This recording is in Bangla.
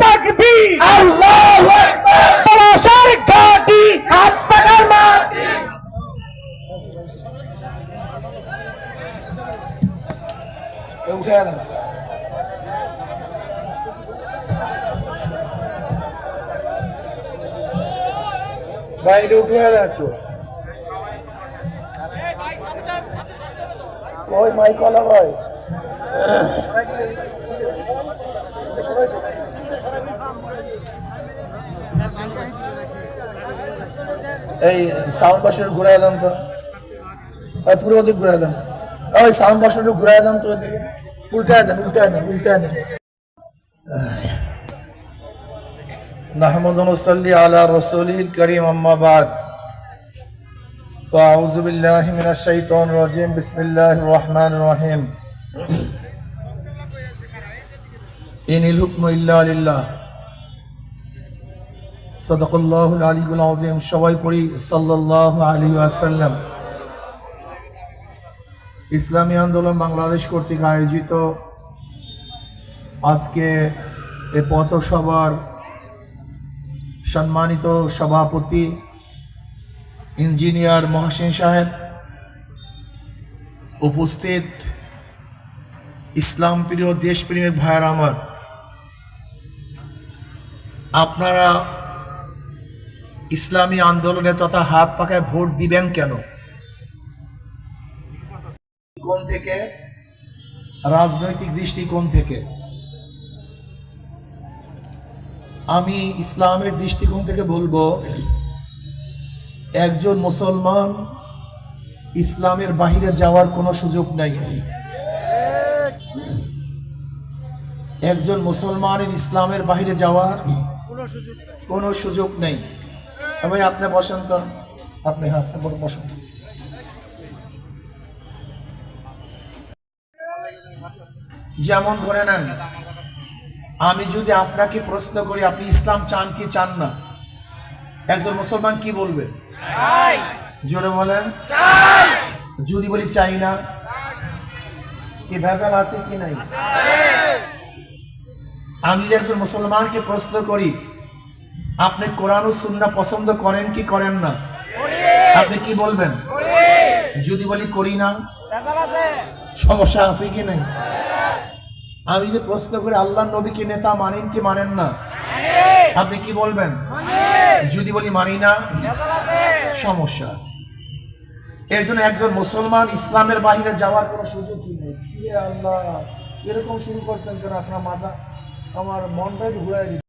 তাকবীর। আল্লাহু আকবার। পলাশের ঘাটি। হাত পাকার মাটি। উঠে ভাই উঠে একটু। কই মাইকওয়ালা ভাই? এই সাউন্ড বাসের ঘুরাই দেন তো ওই পুরো দিক ঘুরাই দেন ওই সাউন্ড বাসের ঘুরাই দেন তো ওদিকে উল্টায় দেন উল্টায় দেন উল্টায় দেন نحمد ونصلي على رسوله الكريم أما بعد فأعوذ بالله من الشيطان الرجيم بسم الله الرحمن الرحيم ইনিল হুকম ইল্লা আলিল্লাহ সদকুল্লাহুল আলিগুল আজিম সবাই পড়ি সাল্লাহ আলী আসাল্লাম ইসলামী আন্দোলন বাংলাদেশ কর্তৃক আয়োজিত। আজকে এ পথসভার সম্মানিত সভাপতি ইঞ্জিনিয়ার মহসিন সাহেব উপস্থিত। ইসলাম প্রিয় দেশপ্রেমিক ভাইয়ের আমার আপনারা ইসলামী আন্দোলনে তথা হাত পাকায় ভোট দিবেন কেন? কোন থেকে? রাজনৈতিক দৃষ্টিকোণ থেকে। আমি ইসলামের দৃষ্টিকোণ থেকে বলব, একজন মুসলমান ইসলামের বাহিরে যাওয়ার কোনো সুযোগ নাই। একজন মুসলমানের ইসলামের বাহিরে যাওয়ার কোনো সুযোগ নেই। ভাই আপনি বসেন তো। আপনি হ্যাঁ আপনি বড় বসেন। যেমন ধরে নেন আমি যদি আপনাকে প্রশ্ন করি আপনি ইসলাম চান কি চান না? একজন মুসলমান কি বলবে? জোরে বলেন। যদি বলি চাই না কি ভেজাল আছে কি নাই? আমি যদি একজন মুসলমানকে প্রশ্ন করি আপনি কোরআন ও সুন্নাহ পছন্দ করেন কি করেন না? আপনি কি বলবেন? যদি বলি করি না, সমস্যা আছে কি নাই? আমি যদি প্রশ্ন করি আল্লাহ নবীকে নেতা মানেন কি মানেন না? আপনি কি বলবেন? যদি বলি মানি না, সমস্যা আছে। এর জন্য একজন মুসলমান ইসলামের বাহিরে যাওয়ার কোনো সুযোগই নেই? কি রে আল্লাহ, এরকম শুরু করছেন কেন আপনার মাথা? আমার মনটাই ঘুরাই